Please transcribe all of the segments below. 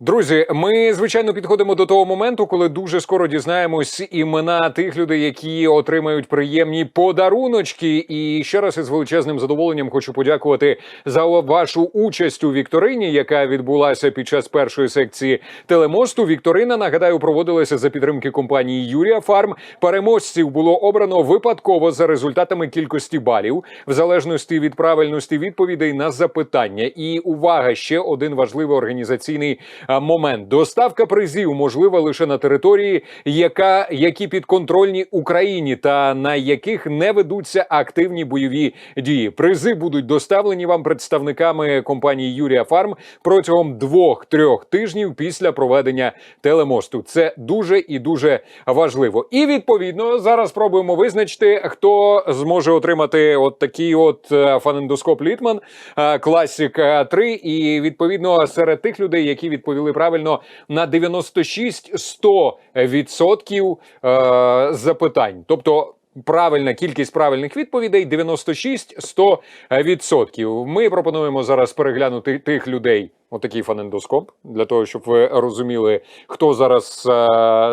Друзі, ми звичайно підходимо до того моменту, коли дуже скоро дізнаємось імена тих людей, які отримають приємні подаруночки. І ще раз із величезним задоволенням хочу подякувати за вашу участь у вікторині, яка відбулася під час першої секції телемосту. Вікторина нагадаю проводилася за підтримки компанії Юрія Фарм. Переможців було обрано випадково за результатами кількості балів, в залежності від правильності відповідей на запитання. І увага, ще один важливий організаційний момент: доставка призів можлива лише на території, яка які підконтрольні Україні та на яких не ведуться активні бойові дії. Призи будуть доставлені вам представниками компанії Юрія Фарм протягом двох-трьох тижнів після проведення телемосту. Це дуже і дуже важливо. І відповідно зараз спробуємо визначити, хто зможе отримати от такий от е, фонендоскоп Літман е, Classic 3. І відповідно серед тих людей, які відповіли правильно на 96-100% е, запитань, тобто. Правильна кількість правильних відповідей 96-100%. Ми пропонуємо зараз переглянути тих людей. Отакий фонендоскоп, для того, щоб ви розуміли, хто зараз е,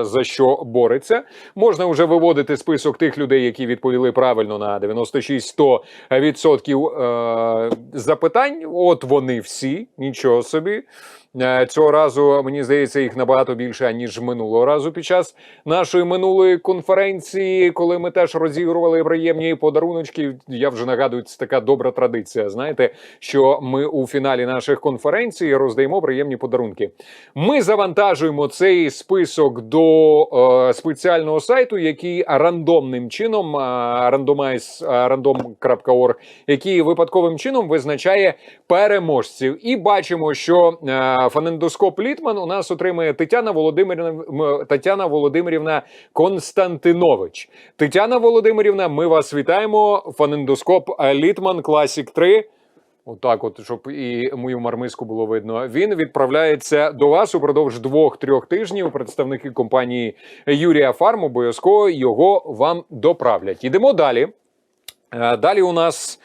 за що бореться. Можна вже виводити список тих людей, які відповіли правильно на 96-100% е, запитань. От вони всі, нічого собі. Е, Цього разу мені здається, їх набагато більше ніж минулого разу під час нашої минулої конференції, коли ми теж розігрували приємні подаруночки. Я вже нагадую, це така добра традиція. Знаєте, що ми у фіналі наших конференцій роздаємо приємні подарунки. Ми завантажуємо цей список до е, спеціального сайту, який рандомним чином е, е, random.org, який випадковим чином визначає переможців. І бачимо, що е, фонендоскоп Літман у нас отримує Тетяна Володимирівна Тетяна Володимирівна Константинович. Тетяна Володимирівна, ми вас вітаємо. Фонендоскоп е, Літман Classic 3. Отак, от, щоб і мою мармиску було видно. Він відправляється до вас упродовж двох-трьох тижнів. Представники компанії Юрія Фарм обов'язково його вам доправлять. Ідемо далі. Е, Далі у нас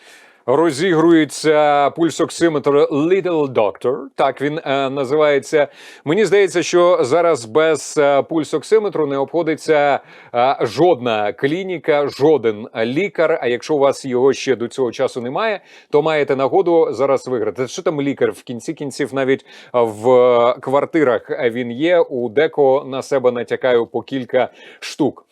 розігрується пульсоксиметр Little Doctor. Так він е, називається. Мені здається, що зараз без е, пульсоксиметру не обходиться е, жодна клініка, жоден лікар. А якщо у вас його ще до цього часу немає, то маєте нагоду зараз виграти. Що там лікар в кінці кінців навіть в квартирах він є. У деко на себе натякаю по кілька штук.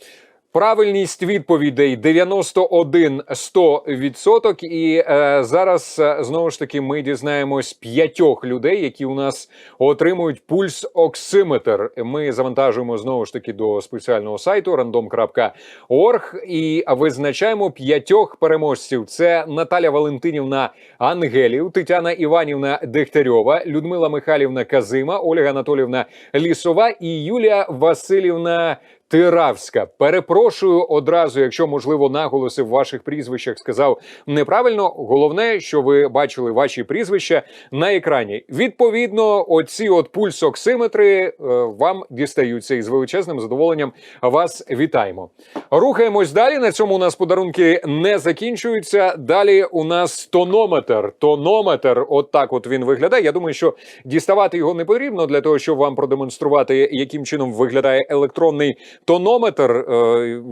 Правильність відповідей 91-100%. І е, зараз е, знову ж таки ми дізнаємось п'ятьох людей, які у нас отримують пульс оксиметр. Ми завантажуємо знову ж таки до спеціального сайту random.org і визначаємо п'ятьох переможців. Це Наталя Валентинівна Ангелів, Тетяна Іванівна Дегтярьова, Людмила Михайлівна Казима, Ольга Анатолівна Лісова і Юлія Васильівна. Тиравська. Перепрошую одразу, якщо можливо наголоси в ваших прізвищах сказав неправильно. Головне, що ви бачили ваші прізвища на екрані. Відповідно, оці от пульсоксиметри е, вам дістаються і з величезним задоволенням вас вітаємо. Рухаємось далі. На цьому у нас подарунки не закінчуються. Далі у нас тонометр. Тонометр, от так от він виглядає. Я думаю, що діставати його не потрібно для того, щоб вам продемонструвати, яким чином виглядає електронний тонометр. Е,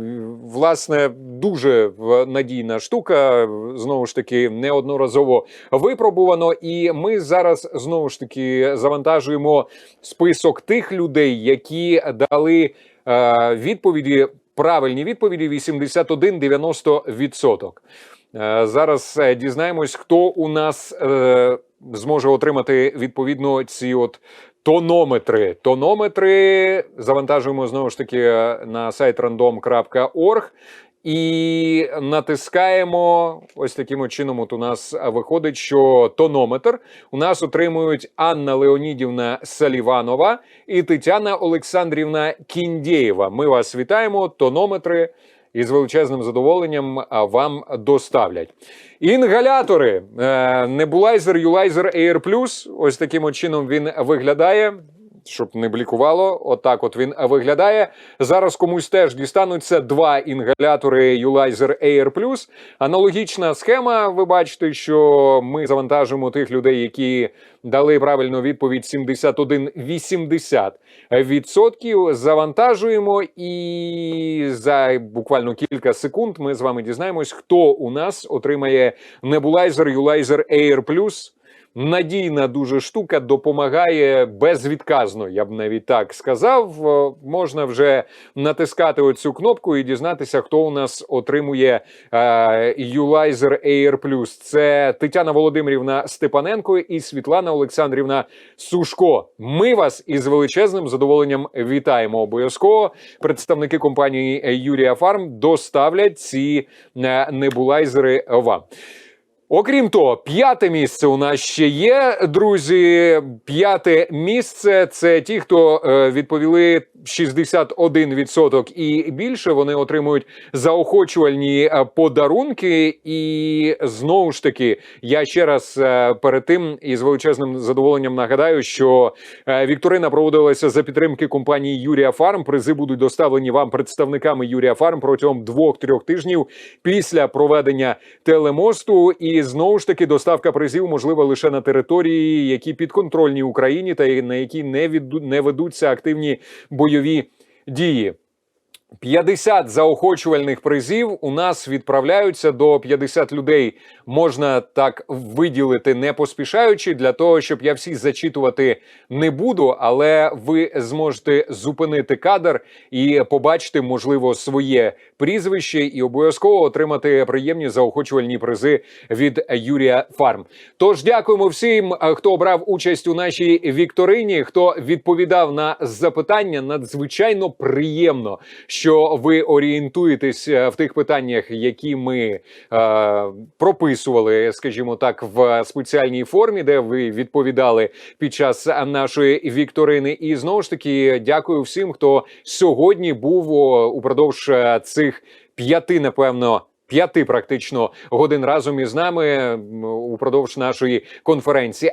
Власне, дуже надійна штука. Знову ж таки, неодноразово випробувано. І ми зараз знову ж таки завантажуємо список тих людей, які дали е, відповіді. Правильні відповіді 81-90%. Е, Зараз дізнаємось, хто у нас зможе отримати відповідно ці от тонометри. Тонометри завантажуємо знову ж таки на сайт random.org і натискаємо ось таким чином. От у нас виходить, що тонометр у нас отримують Анна Леонідівна Саліванова і Тетяна Олександрівна Кіндєєва. Ми вас вітаємо. Тонометри і з величезним задоволенням вам доставлять. Інгалятори Nebulizer Ulizer Air Plus. Ось таким чином він виглядає. Щоб не блікувало. Отак, от він виглядає. Зараз комусь теж дістануться два інгалятори Ulizer Air Plus. Аналогічна схема. Ви бачите, що ми завантажимо тих людей, які дали правильну відповідь 71,80 відсотків. Завантажуємо, і за буквально кілька секунд ми з вами дізнаємось, хто у нас отримає небулайзер Ulizer Air Plus. Надійна дуже штука допомагає безвідказно. Я б навіть так сказав. Е, Можна вже натискати оцю кнопку і дізнатися, хто у нас отримує е, Ulizer Air Plus. Це Тетяна Володимирівна Степаненко і Світлана Олександрівна Сушко. Ми вас із величезним задоволенням вітаємо. Обов'язково представники компанії Юрія Фарм доставлять ці е, небулайзери вам. Окрім того, п'яте місце у нас ще є, друзі. П'яте місце це ті, хто е, відповіли 61% і більше. Вони отримують заохочувальні е, подарунки. І знову ж таки, я ще раз е, перед тим із величезним задоволенням нагадаю, що вікторина проводилася за підтримки компанії Юрія Фарм. Призи будуть доставлені вам представниками Юрія Фарм протягом двох-трьох тижнів після проведення телемосту. І знову ж таки доставка призів можлива лише на території, які підконтрольні Україні, та на які не відду- не ведуться активні бойові дії. 50 заохочувальних призів у нас відправляються до 50 людей. Можна так виділити, не поспішаючи, для того, щоб я всі зачитувати не буду, але ви зможете зупинити кадр і побачити, можливо, своє прізвище і обов'язково отримати приємні заохочувальні призи від Юрія Фарм. Тож дякуємо всім, е, хто брав участь у нашій вікторині, хто відповідав на запитання. Надзвичайно приємно, що ви орієнтуєтесь е, в тих питаннях, які ми е, прописували, скажімо так, в спеціальній формі, де ви відповідали під час нашої вікторини. І знову ж таки дякую всім, хто сьогодні був упродовж е, цих п'яти, напевно. П'яти практично годин разом із нами упродовж нашої конференції.